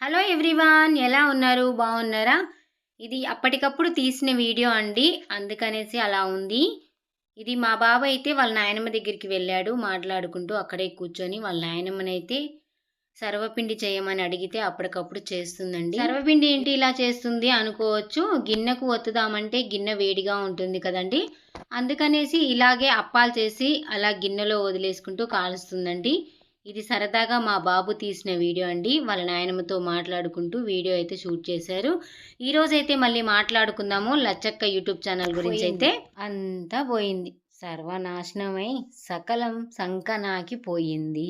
Hello everyone ఎలా ఉన్నారు? బాగున్నారా? ఇది అప్పటికప్పుడు తీసిన వీడియో అండి. అందుకనేసి అలా ఉంది. ఇది మా బాబు అయితే వాళ్ళ నాయనమ్మ దగ్గరికి వెళ్ళాడు మాట్లాడుకుంటూ అక్కడే కూర్చొని వాళ్ళ నాయనమ్మనైతే సర్వపిండి చేయమని అడిగితే అప్పటికప్పుడు చేస్తుందండి. సర్వపిండి ఏంటి ఇలా చేస్తుంది అనుకోవచ్చు. గిన్నెకు ఒత్తుదామంటే గిన్నె వేడిగా ఉంటుంది కదండి. అందుకనేసి ఇలాగే అప్పాలు చేసి అలా గిన్నెలో వదిలేసుకుంటూ కాలుస్తుందండి. ఇది సరదాగా మా బాబు తీసిన వీడియో అండి. వాళ్ళ నాయనమ్మతో మాట్లాడుకుంటూ వీడియో అయితే షూట్ చేశారు. ఈ మళ్ళీ మాట్లాడుకుందాము. లచ్చక్క యూట్యూబ్ ఛానల్ గురించి అయితే. అంతా పోయింది. సర్వనాశనమై సకలం సంకనాకి పోయింది.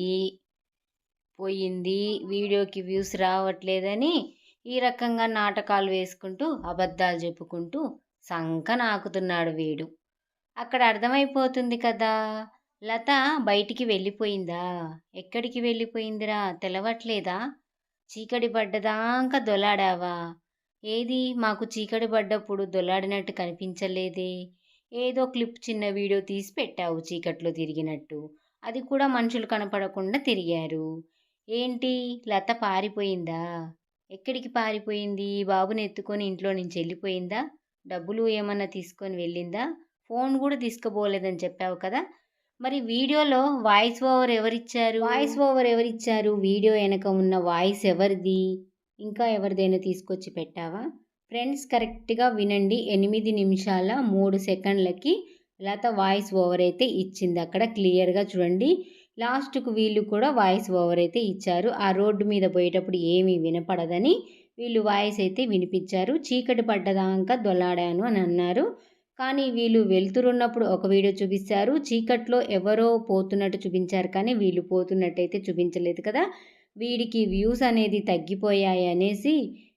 పోయింది. వీడియోకి వ్యూస్ రావట్లేదని ఈ రకంగా నాటకాలు వేసుకుంటూ అబద్ధాలు చెప్పుకుంటూ సంక నాకుతున్నాడు వీడు. అక్కడ అర్థమైపోతుంది కదా. లత బయటికి వెళ్ళిపోయిందా? ఎక్కడికి వెళ్ళిపోయిందిరా? తెలవట్లేదా? చీకటి పడ్డదాకా దొలాడావా? ఏది? మాకు చీకటి పడ్డప్పుడు దొలాడినట్టు కనిపించలేదే. ఏదో క్లిప్ చిన్న వీడియో తీసి పెట్టావు చీకట్లో తిరిగినట్టు. అది కూడా మనుషులు కనపడకుండా తిరిగారు. ఏంటి? లత పారిపోయిందా? ఎక్కడికి పారిపోయింది? బాబుని ఎత్తుకొని ఇంట్లో నుంచి వెళ్ళిపోయిందా? డబ్బులు ఏమన్నా తీసుకొని వెళ్ళిందా? ఫోన్ కూడా తీసుకుపోలేదని చెప్పావు కదా? మరి వీడియోలో వాయిస్ ఓవర్ ఎవరిచ్చారు? వాయిస్ ఓవర్ ఎవరిచ్చారు? వీడియో వెనక ఉన్న వాయిస్ ఎవరిది? ఇంకా ఎవరిదైనా తీసుకొచ్చి పెట్టావా? ఫ్రెండ్స్ కరెక్ట్గా వినండి. ఎనిమిది నిమిషాల మూడు సెకండ్లకి లత వాయిస్ ఓవర్ అయితే ఇచ్చింది. అక్కడ క్లియర్గా చూడండి. లాస్ట్కు వీళ్ళు కూడా వాయిస్ ఓవర్ అయితే ఇచ్చారు. ఆ రోడ్డు మీద పోయేటప్పుడు ఏమీ వినపడదని వీళ్ళు వాయిస్ అయితే వినిపించారు. చీకటి పడ్డదాకా దొలాడాను అని అన్నారు. కానీ వీళ్ళు వెళ్తురున్నప్పుడు ఒక వీడియో చూపిస్తారు. చీకట్లో ఎవరో పోతున్నట్టు చూపించారు కానీ వీళ్ళు పోతున్నట్టయితే చూపించలేదు కదా. వీడికి వ్యూస్ అనేది తగ్గిపోయాయి అనేసి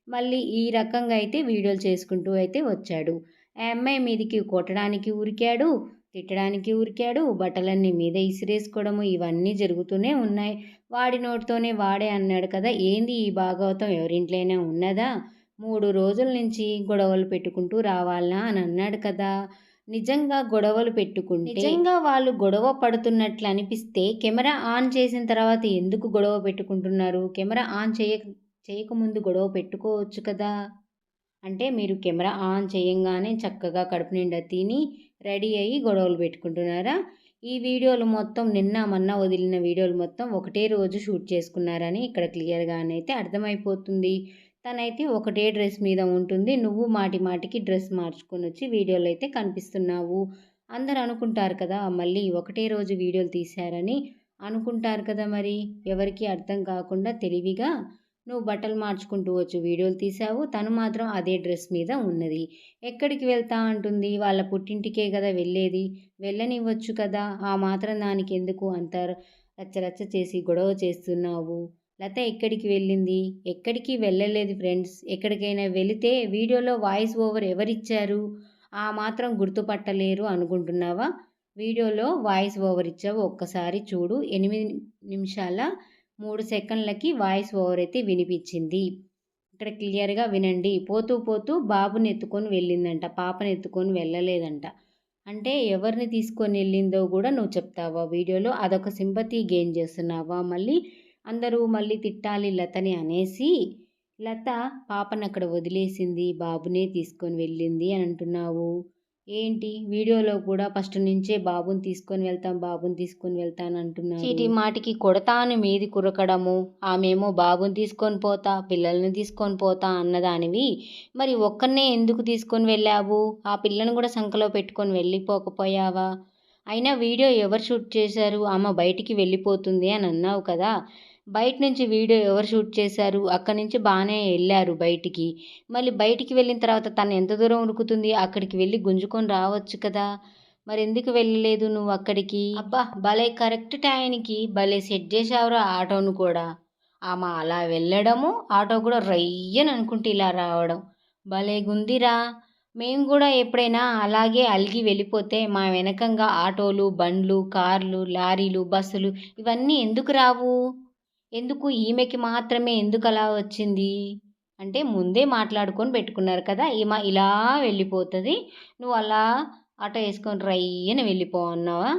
మళ్ళీ ఈ రకంగా అయితే వీడియోలు చేసుకుంటూ అయితే వచ్చాడు. ఆ అమ్మాయి మీదికి కొట్టడానికి ఉరికాడు తిట్టడానికి ఉరికాడు బట్టలన్నీ మీద ఇసిరేసుకోవడము ఇవన్నీ జరుగుతూనే ఉన్నాయి. వాడి నోటితోనే వాడే అన్నాడు కదా. ఏంది ఈ భాగవతం ఎవరింట్లోనే ఉన్నదా? మూడు రోజుల నుంచి గొడవలు పెట్టుకుంటూ రావాలా అని అన్నాడు కదా. నిజంగా గొడవలు పెట్టుకుంటే నిజంగా వాళ్ళు గొడవ పడుతున్నట్లు అనిపిస్తే కెమెరా ఆన్ చేసిన తర్వాత ఎందుకు గొడవ పెట్టుకుంటున్నారు? కెమెరా ఆన్ చేయ చేయకముందు గొడవ పెట్టుకోవచ్చు కదా. అంటే మీరు కెమెరా ఆన్ చేయంగానే చక్కగా కడుపు నిండా తిని రెడీ అయ్యి గొడవలు పెట్టుకుంటున్నారా? ఈ వీడియోలు మొత్తం నిన్న మొన్న వదిలిన వీడియోలు మొత్తం ఒకటే రోజు షూట్ చేసుకున్నారని ఇక్కడ క్లియర్గానైతే అర్థమైపోతుంది. తనైతే ఒకటే డ్రెస్ మీద ఉంటుంది. నువ్వు మాటి మాటికి డ్రెస్ మార్చుకొని వచ్చి వీడియోలో అయితే కనిపిస్తున్నావు. అందరు అనుకుంటారు కదా మళ్ళీ ఒకటే రోజు వీడియోలు తీశారని అనుకుంటారు కదా మరి. ఎవరికి అర్థం కాకుండా తెలివిగా నువ్వు బట్టలు మార్చుకుంటూ వచ్చి వీడియోలు తీసావు తను మాత్రం అదే డ్రెస్ మీద ఉన్నది. ఎక్కడికి వెళ్తా అంటుంది? వాళ్ళ పుట్టింటికే కదా వెళ్ళేది. వెళ్ళనివ్వచ్చు కదా. ఆ మాత్రం దానికి ఎందుకు అంత రచ్చరచ్చ చేసి గొడవ చేస్తున్నావు? లత ఎక్కడికి వెళ్ళింది? ఎక్కడికి వెళ్ళలేదు ఫ్రెండ్స్. ఎక్కడికైనా వెళితే వీడియోలో వాయిస్ ఓవర్ ఎవరిచ్చారు? ఆ మాత్రం గుర్తుపట్టలేరు అనుకుంటున్నావా? వీడియోలో వాయిస్ ఓవర్ ఇచ్చావు ఒక్కసారి చూడు. ఎనిమిది నిమిషాల మూడు సెకండ్లకి వాయిస్ ఓవర్ అయితే వినిపించింది. ఇక్కడ క్లియర్గా వినండి. పోతూ పోతూ బాబుని ఎత్తుకొని వెళ్ళిందంట. పాపని ఎత్తుకొని వెళ్ళలేదంట. అంటే ఎవరిని తీసుకొని వెళ్ళిందో కూడా నువ్వు చెప్తావా? వీడియోలో అదొక సింపతి గెయిన్ చేస్తున్నావా? మళ్ళీ అందరూ మళ్ళీ తిట్టాలి లతని అనేసి లత పాపను అక్కడ వదిలేసింది బాబునే తీసుకొని వెళ్ళింది అని అంటున్నావు. ఏంటి? వీడియోలో కూడా ఫస్ట్ నుంచే బాబుని తీసుకొని వెళ్తాం బాబుని తీసుకొని వెళ్తాను అంటున్నాను చీటి మాటికి కొడతాను మీది కురకడము. ఆమెమో బాబుని తీసుకొని పోతా పిల్లల్ని తీసుకొని పోతా అన్నదానివి. మరి ఒక్కరినే ఎందుకు తీసుకొని వెళ్ళావు? ఆ పిల్లను కూడా సంఖలో పెట్టుకొని వెళ్ళిపోకపోయావా? అయినా వీడియో ఎవరు షూట్ చేశారు? ఆమె బయటికి వెళ్ళిపోతుంది అని అన్నావు కదా. బయట నుంచి వీడియో ఎవరు షూట్ చేశారు? అక్కడి నుంచి బాగానే వెళ్ళారు బయటికి. మళ్ళీ బయటికి వెళ్ళిన తర్వాత తను ఎంత దూరం ఉరుకుతుంది? అక్కడికి వెళ్ళి గుంజుకొని రావచ్చు కదా. మరి ఎందుకు వెళ్ళలేదు నువ్వు అక్కడికి? అబ్బా భలే కరెక్ట్ టైంకి భలే సెట్ చేసావురా ఆటోను కూడా. ఆమె అలా వెళ్ళడము ఆటో కూడా రయ్యని అనుకుంటే ఇలా రావడం. భలే గుందిరా. మేము కూడా ఎప్పుడైనా అలాగే అలిగి వెళ్ళిపోతే మా వెనకంగా ఆటోలు బండ్లు కార్లు లారీలు బస్సులు ఇవన్నీ ఎందుకు రావు? ఎందుకు ఈమెకి మాత్రమే ఎందుకు అలా వచ్చింది? అంటే ముందే మాట్లాడుకొని పెట్టుకున్నారు కదా ఈమె ఇలా వెళ్ళిపోతుంది. నువ్వు అలా ఆటో వేసుకొని రయ్యని వెళ్ళిపో అన్నావా?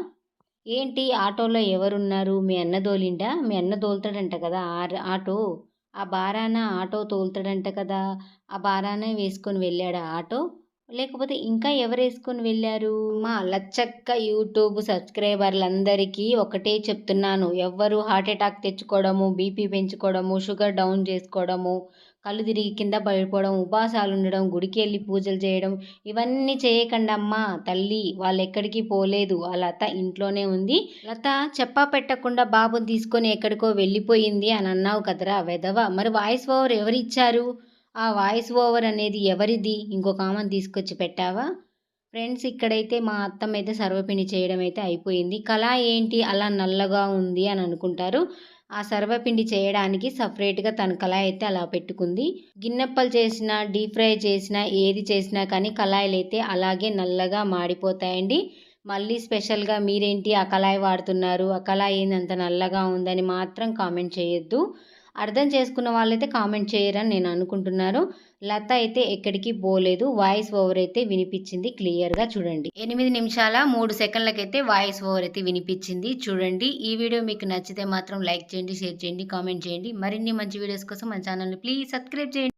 ఏంటి ఆటోలో ఎవరున్నారు? మీ అన్న దోలిండా మీ అన్న దోలుతాడంట కదా ఆటో. ఆ బారాన ఆటో తోలుతాడంట కదా ఆ బారానే వేసుకొని వెళ్ళాడు ఆ ఆటో? లేకపోతే ఇంకా ఎవరు వేసుకొని వెళ్ళారు? మా లచ్చక్క యూట్యూబ్ సబ్స్క్రైబర్లందరికీ ఒకటే చెప్తున్నాను. ఎవ్వరు హార్ట్ అటాక్ తెచ్చుకోవడము బీపీ పెంచుకోవడము షుగర్ డౌన్ చేసుకోవడము కళ్ళు తిరిగి కింద పడిపోవడం ఉపాసాలు ఉండడం గుడికి వెళ్ళి పూజలు చేయడం ఇవన్నీ చేయకండి అమ్మా. తల్లి వాళ్ళు ఎక్కడికి పోలేదు. ఆ లత ఇంట్లోనే ఉంది. లత చెప్పా పెట్టకుండా బాబుని తీసుకొని ఎక్కడికో వెళ్ళిపోయింది అని అన్నావు కదరా వెధవ. మరి వాయిస్ ఓవర్ ఎవరు ఇచ్చారు ఆ వాయిస్ ఓవర్ అనేది ఎవరిది? ఇంకొక ఆమెను తీసుకొచ్చి పెట్టావా? ఫ్రెండ్స్ ఇక్కడైతే మా అత్తమ్మ అయితే సర్వపిండి చేయడం అయితే అయిపోయింది. కళ ఏంటి? అలా నల్లగా ఉంది అని అనుకుంటారు. ఆ సర్వపిండి చేయడానికి సపరేట్గా తన కళాయి అయితే అలా పెట్టుకుంది. గిన్నెప్పలు చేసినా డీప్ ఫ్రై చేసినా ఏది చేసినా కానీ కళాయిలు అయితే అలాగే నల్లగా మాడిపోతాయండి. మళ్ళీ స్పెషల్గా మీరేంటి? ఆ కళాయి వాడుతున్నారు. ఆ కళాయి ఏంది? అంత నల్లగా ఉందని మాత్రం కామెంట్ చేయొద్దు. అర్థం చేసుకున్న వాళ్ళైతే కామెంట్ చేయరని నేను అనుకుంటున్నాను లత అయితే ఎక్కడికి పోలేదు. వాయిస్ ఓవర్ అయితే వినిపించింది. క్లియర్గా చూడండి. ఎనిమిది నిమిషాల మూడు సెకండ్లకైతే వాయిస్ ఓవర్ అయితే వినిపించింది. చూడండి. ఈ వీడియో మీకు నచ్చితే మాత్రం లైక్ చేయండి షేర్ చేయండి కామెంట్ చేయండి. మరిన్ని మంచి వీడియోస్ కోసం మన ఛానల్ని ప్లీజ్ సబ్స్క్రైబ్ చేయండి.